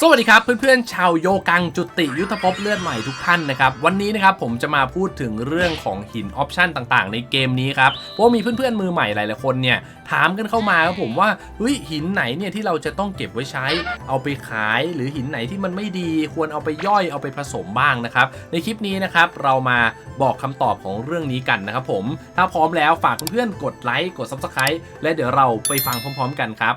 สวัสดีครับเพื่อนๆชาวโยกังจุติยุทธภพเลือดใหม่ทุกท่านนะครับ วันนี้นะครับผมจะมาพูดถึงเรื่องของหินออปชันต่างๆ ในเกมนี้ครับเพราะว่ามีเพื่อนๆมือใหม่หลายๆคนเนี่ยถามกันเข้ามาครับผมว่าเฮ้ยหินไหนเนี่ยที่เราจะต้องเก็บไว้ใช้ เอาไปขาย หรือหินไหนที่มันไม่ดีควรเอาไปย่อยเอาไปผสมบ้างนะครับในคลิปนี้นะครับเรามาบอกคำตอบของเรื่องนี้กันนะครับผมถ้าพร้อมแล้วฝากเพื่อนๆกดไลค์กด Subscribe และเดี๋ยวเราไปฟังพร้อม ๆ กันครับ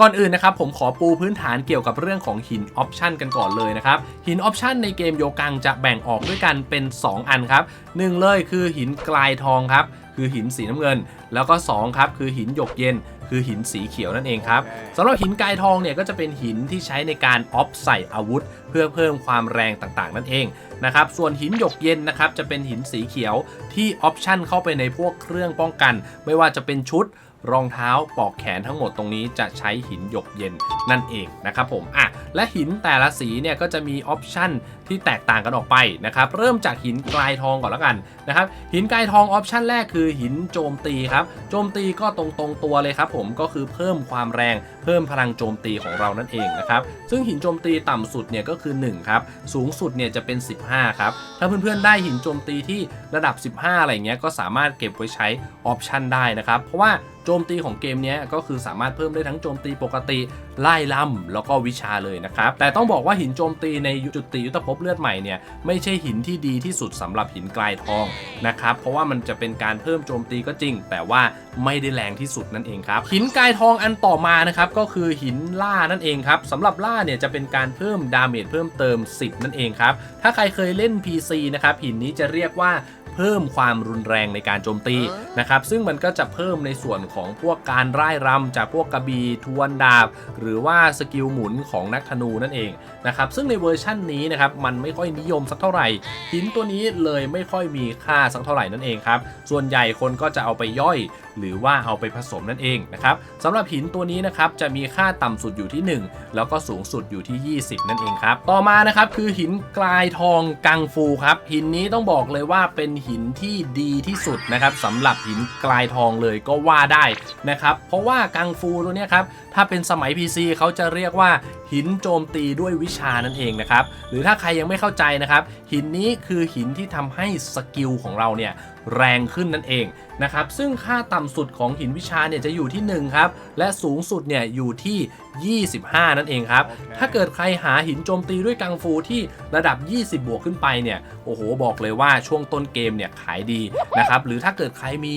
ก่อนอื่นนะครับผมขอปูพื้นฐานเกี่ยวกับเรื่องของหินออปชันกันก่อนเลยนะครับ หินออปชันในเกมโยกังจะแบ่งออกด้วยกันเป็น 2 อันครับหนึ่งเลยคือหินกลายทองครับคือหินสีน้ำเงิน แล้วก็ 2 ครับ คือหินหยกเย็น คือหินสีเขียวนั่นเองครับสำหรับหินกายทองเนี่ยก็จะเป็นหินที่ใช้ในการออฟใส่อาวุธ เพื่อเพิ่มความแรงต่างๆ นั่นเองนะครับส่วนหินหยกเย็นนะครับจะเป็นหินสีเขียวที่ออปชันเข้าไปในพวกเครื่องป้องกัน ไม่ว่าจะเป็นชุด รองเท้าปลอกแขนทั้งหมดตรงนี้จะใช้หินหยกเย็นนั่นเองนะครับผมอะและหินแต่ละสีเนี่ยก็จะมีออปชัน ที่แตกต่างกันออกไปนะครับเริ่มจากหินกลายทองก่อนแล้วกันนะครับหินกลายทองออปชันแรกคือหินโจมตีครับโจมตีก็ตรงตรงตัวเลยครับผมก็คือเพิ่มความแรงเพิ่มพลังโจมตีของเรานั่นเองนะครับซึ่งหินโจมตีต่ำสุดเนี่ยก็คือ1ครับสูงสุดเนี่ยจะเป็น 15ครับถ้าเพื่อนๆได้หินโจมตีที่ระดับ 15 อะไรเงี้ยก็สามารถเก็บไว้ใช้ออปชันได้นะครับเพราะว่าโจมตีของเกมนี้ก็คือสามารถเพิ่มได้ทั้งโจมตีปกติ ไล่ล่ำแล้วก็วิชาเลยนะครับ แต่ต้องบอกว่าหินโจมตีในจุดติยุทธภพเลือดใหม่เนี่ยไม่ใช่หินที่ดีที่สุดสำหรับหินกลายทองนะครับเพราะว่ามันจะเป็นการเพิ่มโจมตีก็จริง แต่ว่าไม่ได้แรงที่สุดนั่นเองครับหินกลายทองอันต่อมานะครับก็คือหินล่านั่นเองครับสำหรับล่าเนี่ยจะเป็นการเพิ่มดาเมจเพิ่มเติม 10 นั่นเองครับถ้าใครเคยเล่น PC นะครับหินนี้จะเรียกว่าเพิ่มความรุนแรงในการโจมตีนะครับซึ่งมันก็จะเพิ่มในส่วนของพวกการร่ายรำจากพวกกระบี่ทวนดาบ หรือว่าสกิลหมุนของนักธนูนั่นเอง นะครับซึ่งในเวอร์ชั่นนี้นะครับมันไม่ค่อยนิยมสักเท่าไหร่ หินตัวนี้เลยไม่ค่อยมีค่าสักเท่าไหร่นั่นเองครับส่วนใหญ่คนก็จะเอาไปย่อย หรือว่าเอาไปผสมนั่นเองนะครับสำหรับหินตัวนี้นะครับจะมีค่าต่ำสุดอยู่ที่ 1 แล้วก็สูงสุดอยู่ที่ 20 นั่นเองครับต่อมานะครับคือหินกลายทองกังฟูครับหินนี้ต้องบอกเลยว่าเป็นหินที่ดีที่สุดนะครับสำหรับหินกลายทองเลยก็ว่าได้นะครับเพราะว่ากังฟูตัวนี้ครับถ้าเป็นสมัย PC เขาจะเรียกว่าหินโจมตีด้วยวิชานั่นเองนะครับ หรือถ้าใครยังไม่เข้าใจนะครับ หินนี้คือหินที่ทำให้สกิลของเราเนี่ยแรงขึ้นนั่นเองนะครับ ซึ่งค่าต่ำสุดของหินวิชาเนี่ยจะอยู่ที่ 1 ครับ และสูงสุดเนี่ยอยู่ที่ 25 นั่นเองครับถ้าเกิดใครหาหินโจมตีด้วยกังฟูที่ระดับ 20 บวกขึ้นไปเนี่ย โอ้โห บอกเลยว่าช่วงต้นเกมเนี่ยขายดีนะครับ หรือถ้าเกิดใครมี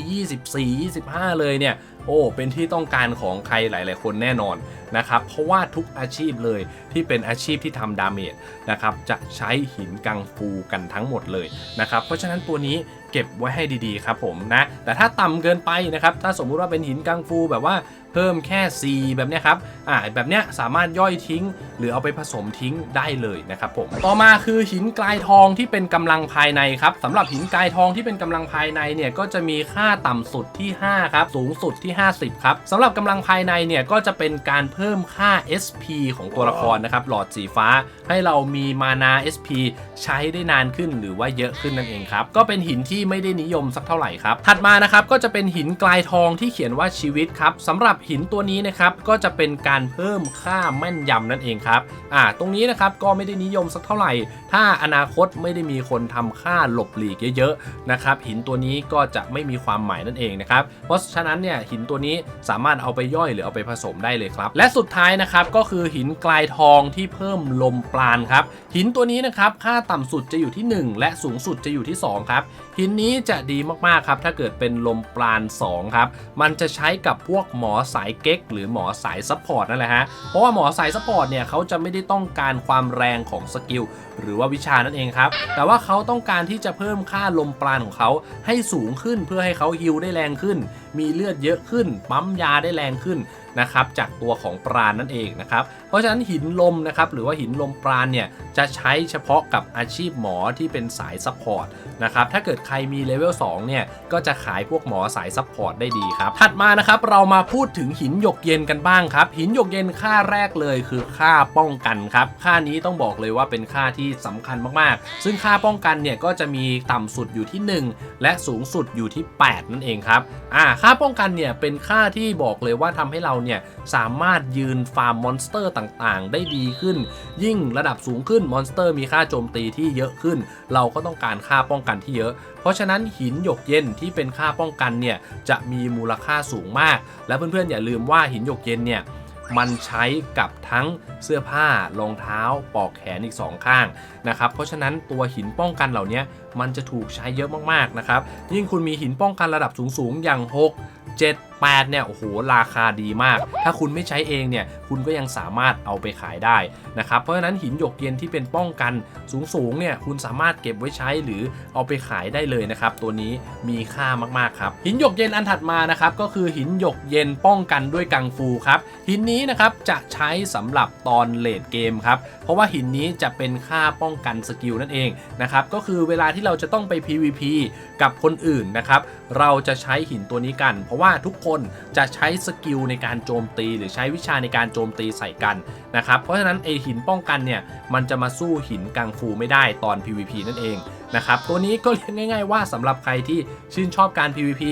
24 25 เลยเนี่ย โอ้ เป็นที่ต้องการของใครหลาย ๆ คนแน่นอนนะครับ เพราะว่าทุกอาชีพเลยที่เป็นอาชีพที่ทำดาเมจนะครับ จะใช้หินกังฟูกันทั้งหมดเลยนะครับ เพราะฉะนั้นตัวนี้เก็บไว้ให้ดี ๆ ครับผมนะ แต่ถ้าต่ำเกินไปนะครับ ถ้าสมมุติว่าเป็นหินกังฟูแบบว่าเพิ่มแค่ C แบบนี้ครับอ่าแบบเนี้ยสามารถย่อยทิ้ง หรือเอาไปผสมทิ้งได้เลยนะครับผมต่อมาคือหินกลายทองที่เป็นกำลังภายในครับสำหรับหินกลายทองที่เป็นกำลังภายในเนี่ยก็จะมีค่าต่ำสุดที่ 5 ครับ สูงสุดที่ 50 ครับสำหรับกำลังภายในเนี่ยก็จะเป็นการเพิ่มค่า SP ของตัวละครนะครับหลอดสีฟ้าให้เรามีมานา SP ใช้ได้นานขึ้นหรือว่าเยอะขึ้นนั่นเองครับก็เป็นหินที่ไม่ได้นิยมสักเท่าไหร่ครับถัดมานะครับก็จะเป็นหินกลายทองที่เขียนว่าชีวิตครับสำหรับหินตัวนี้นะครับก็จะเป็นการเพิ่มค่าแม่นยำนั่นเองครับอ่าตรงนี้นะครับก็ไม่ได้นิยมสักเท่าไหร่ ถ้าอนาคตไม่ได้มีคนทำค่าหลบหลีกเยอะๆนะครับหินตัวนี้ก็จะไม่มีความหมายนั่นเองนะครับเพราะฉะนั้นเนี่ยหินตัวนี้สามารถเอาไปย่อยหรือเอาไปผสมได้เลยครับ และสุดท้ายนะครับก็คือหินกลายทองที่เพิ่มลมปราณครับหินตัวนี้นะครับค่าต่ำสุดจะอยู่ที่ 1 และสูงสุดจะอยู่ที่ 2 ครับ หินนี้จะดีมากๆครับถ้าเกิดเป็นลมปราณ2ครับมันจะใช้กับพวกหมอสายเก๊กหรือหมอสายซัพพอร์ตนั่นแหละฮะ เพราะว่าหมอสายซัพพอร์ตเนี่ยเขาจะไม่ได้ต้องการความแรงของสกิลหรือว่าวิชานั่นเองครับ แต่ว่าเขาต้องการที่จะเพิ่มค่าลมปราณของเขาให้สูงขึ้นเพื่อให้เขาฮิลได้แรงขึ้น มีเลือดเยอะขึ้น ปั๊มยาได้แรงขึ้นนะครับจากตัวของปราณนั่นเองนะครับเพราะฉะนั้นหินลมนะครับหรือว่าหินลมปราณเนี่ยจะใช้เฉพาะกับอาชีพหมอที่เป็นสายซัพพอร์ตนะครับถ้าเกิดใครมีเลเวล2เนี่ยก็จะขายพวกหมอสายซัพพอร์ตได้ดีครับถัดมานะครับเรามาพูดถึงหินหยกเย็นกันบ้างครับหินหยกเย็นค่าแรกเลยคือค่าป้องกันครับค่านี้ต้องบอกเลยว่าเป็นค่าที่สำคัญมากๆ ซึ่งค่าป้องกันเนี่ยก็จะมีต่ำสุดอยู่ที่ 1 และสูงสุดอยู่ที่ 8 นั่นเองครับอ่าค่าป้องกันเนี่ยเป็นค่าที่บอกเลยว่าทำให้เราเนี่ยสามารถยืนฟาร์มมอนสเตอร์ต่างๆ ได้ดีขึ้น ยิ่งระดับสูงขึ้นมอนสเตอร์มีค่าโจมตีที่เยอะขึ้น เราก็ต้องการค่าป้องกันที่เยอะ เพราะฉะนั้นหินหยกเย็นที่เป็นค่าป้องกันเนี่ยจะมีมูลค่าสูงมาก และเพื่อนๆอย่าลืมว่าหินหยกเย็นเนี่ยมันใช้กับทั้งเสื้อผ้ารองเท้า ปอกแขนอีกสองข้างนะครับ เพราะฉะนั้นตัวหินป้องกันเหล่านี้มันจะถูกใช้เยอะมากๆนะครับ ยิ่งคุณมีหินป้องกันระดับสูงๆ อย่าง 6 7 8เนี่ยโอ้โหราคาดีมาก ถ้าคุณไม่ใช้เองเนี่ย คุณก็ยังสามารถเอาไปขายได้นะครับเพราะฉะนั้นหินหยกเย็นที่เป็นป้องกันสูงๆเนี่ยคุณสามารถเก็บไว้ใช้หรือเอาไปขายได้เลยนะครับตัวนี้มีค่ามากๆครับหินหยกเย็นอันถัดมานะครับก็คือหินหยกเย็นป้องกันด้วยกังฟูครับหินนี้นะครับจะใช้สำหรับตอนเลดเกมครับเพราะว่าหินนี้จะเป็นค่าป้องกันสกิลนั่นเองนะครับก็คือเวลาที่เราจะต้องไป PVP กับคนอื่นนะครับเราจะใช้หินตัวนี้กัน เพราะว่าทุกคนจะใช้สกิลในการโจมตี หรือใช้วิชาในการโจมตีใส่กันนะครับเพราะฉะนั้นไอหินป้องกันเนี่ยมันจะมาสู้หินกังฟูไม่ได้ตอน PVP นั่นเองนะครับตัวนี้ก็เรียกง่าย ๆ ว่าสำหรับใครที่ชื่นชอบการ PVP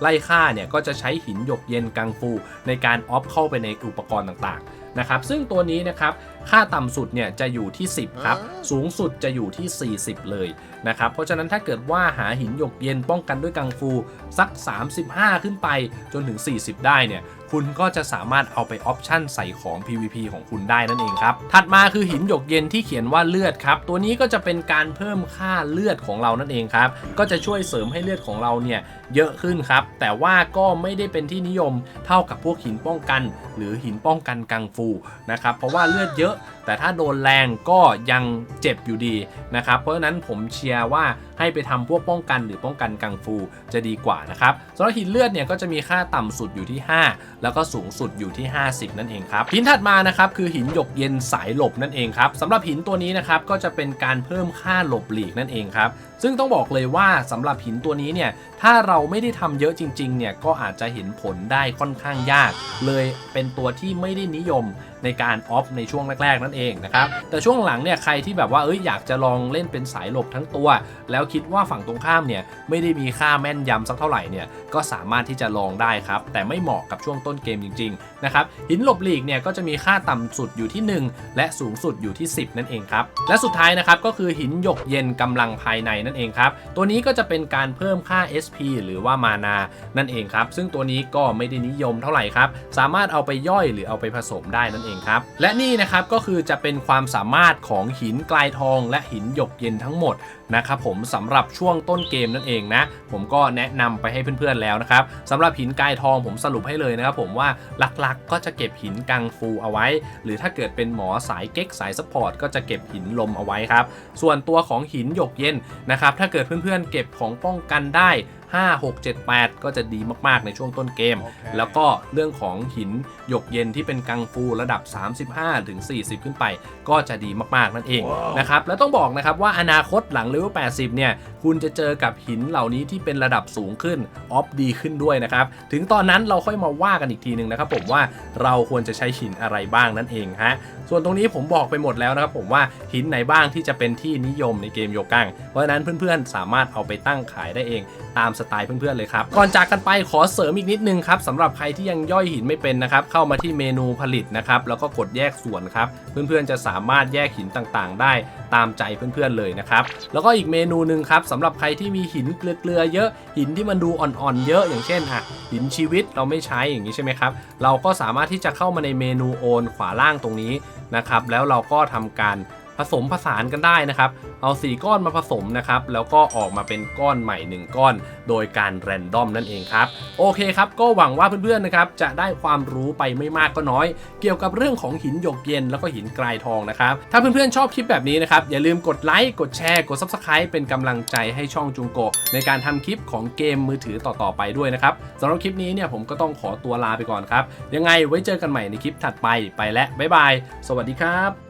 ไล่ฆ่าเนี่ยก็จะใช้หินหยกเย็นกังฟู ในการออฟเข้าไปในอุปกรณ์ต่างๆนะครับซึ่งตัวนี้นะครับค่าต่ำสุดเนี่ยจะอยู่ที่ 10ครับสูงสุดจะอยู่ที่ 40 เลยนะครับเพราะฉะนั้นถ้าเกิดว่าหาหินหยกเย็นป้องกันด้วยกังฟูสัก 35 ขึ้นไปจนถึง 40 ได้เนี่ย คุณก็จะสามารถเอาไปออปชั่นใส่ของ PVP ของคุณได้นั่นเองครับ ถัดมาคือหินหยกเย็นที่เขียนว่าเลือดครับ ตัวนี้ก็จะเป็นการเพิ่มค่าเลือดของเรานั่นเองครับ ก็จะช่วยเสริมให้เลือดของเราเนี่ยเยอะขึ้นครับ แต่ว่าก็ไม่ได้เป็นที่นิยมเท่ากับพวกหินป้องกัน หรือหินป้องกันกังฟูนะครับ เพราะว่าเลือดเยอะ แต่ถ้าโดนแรงก็ยังเจ็บอยู่ดีนะครับ เพราะฉะนั้นผมเชียร์ว่าให้ไปทำพวกป้องกันหรือป้องกันกังฟูจะดีกว่านะครับสำหรับหินเลือดเนี่ยก็จะมีค่าต่ำสุดอยู่ที่ 5 แล้วก็สูงสุดอยู่ที่ 50 นั่นเองครับหินถัดมานะครับคือหินหยกเย็นสายหลบนั่นเองครับสำหรับหินตัวนี้นะครับก็จะเป็นการเพิ่มค่าหลบหลีกนั่นเองครับซึ่งต้องบอกเลยว่าสำหรับหินตัวนี้เนี่ยถ้าเราไม่ได้ทำเยอะจริงๆเนี่ยก็อาจจะเห็นผลได้ค่อนข้างยาก เลยเป็นตัวที่ไม่ได้นิยมในการออฟในช่วงแรกๆนั่นเองนะครับแต่ช่วงหลังเนี่ยใครที่แบบว่าเอ้ยอยากจะลองเล่นเป็นสายหลบทั้งตัว แล้วคิดว่าฝั่งตรงข้ามเนี่ยไม่ได้มีค่าแม่นยำสักเท่าไหร่เนี่ยก็สามารถที่จะลองได้ครับ แต่ไม่เหมาะกับช่วงต้นเกมจริงๆนะครับหินหลบหลีกเนี่ยก็จะมีค่าต่ำสุดอยู่ที่ 1 และสูงสุดอยู่ที่ 10 นั่นเองครับและสุดท้ายนะครับก็คือหินหยกเย็นกำลังภายในนั่นเองครับตัวนี้ก็จะเป็นการเพิ่มค่า SP หรือว่ามานานั่นเองครับ ซึ่งตัวนี้ก็ไม่ได้นิยมเท่าไหร่ครับ สามารถเอาไปย่อยหรือเอาไปผสมได้นั่นเองครับ และนี่นะครับก็คือจะเป็นความสามารถของหินกลายทองและหินหยกเย็นทั้งหมดนะครับผมสำหรับช่วงต้นเกมนั่นเองนะ ผมก็แนะนำไปให้เพื่อนๆแล้วนะครับสำหรับหินกายทองผมสรุปให้เลยนะครับผมว่าหลักๆ ก็จะเก็บหินกังฟูเอาไว้ หรือถ้าเกิดเป็นหมอสายเก๊กสายสปอร์ตก็จะเก็บหินลมเอาไว้ครับ ส่วนตัวของหินหยกเย็นนะครับถ้าเกิดเพื่อนๆเก็บของป้องกันได้ 5 6 7 8 ก็จะดีมากๆในช่วงต้นเกม แล้วก็เรื่องของหินหยกเย็นที่เป็นกังฟูระดับ 35ถึง40 ขึ้นไป ก็จะดีมากๆนั่นเองนะครับแล้วต้องบอกนะครับว่าอนาคตหลังเลเวล80 เนี่ย คุณจะเจอกับหินเหล่านี้ที่เป็นระดับสูงขึ้น ออฟดีขึ้นด้วยนะครับ ถึงตอนนั้นเราค่อยมาว่ากันอีกทีหนึ่งนะครับผมว่าเราควรจะใช้หินอะไรบ้างนั่นเองฮะส่วนตรงนี้ผมบอกไปหมดแล้วนะครับผมว่าหินไหนบ้างที่จะเป็นที่นิยมในเกมโยกังเพราะฉะนั้นเพื่อนๆสามารถเอาไปตั้งขายได้เองตามสไตล์เพื่อนๆเลยครับ ก่อนจากกันไปขอเสริมอีกนิดนึงครับสำหรับใครที่ยังย่อยหินไม่เป็นนะครับ เข้ามาที่เมนูผลิตนะครับ แล้วก็กดแยกส่วนครับ เพื่อนๆจะสามารถแยกหินต่างๆ ได้ตามใจเพื่อนๆเลยนะครับ แล้วก็อีกเมนูหนึ่งครับสำหรับใครที่มีหินเกลือๆเยอะ หินที่มันดูอ่อนๆเยอะ อย่างเช่นอะหินชีวิตเราไม่ใช้อย่างนี้ใช่ไหมครับ เราก็สามารถที่จะเข้ามาในเมนูโอนขวาล่างตรงนี้นะครับ แล้วเราก็ทำการ ผสมผสานกันได้นะครับ เอา 4 ก้อนมาผสมนะครับ แล้วก็ออกมาเป็นก้อนใหม่ 1 ก้อน โดยการแรนดอมนั่นเองครับ โอเคครับ ก็หวังว่าเพื่อนๆนะครับ จะได้ความรู้ไปไม่มากก็น้อย เกี่ยวกับเรื่องของหินหยกเย็นแล้วก็หินกลายทองนะครับ ถ้าเพื่อนๆชอบคลิปแบบนี้นะครับ อย่าลืมกดไลค์ กดแชร์ กด Subscribe เป็นกำลังใจให้ช่องจุงโกในการทำคลิปของเกมมือถือต่อๆไปด้วยนะครับสำหรับคลิปนี้เนี่ยผมก็ต้องขอตัวลาไปก่อนครับ ยังไงไว้เจอกันใหม่ในคลิปถัดไป ไปและบ๊ายบาย สวัสดีครับ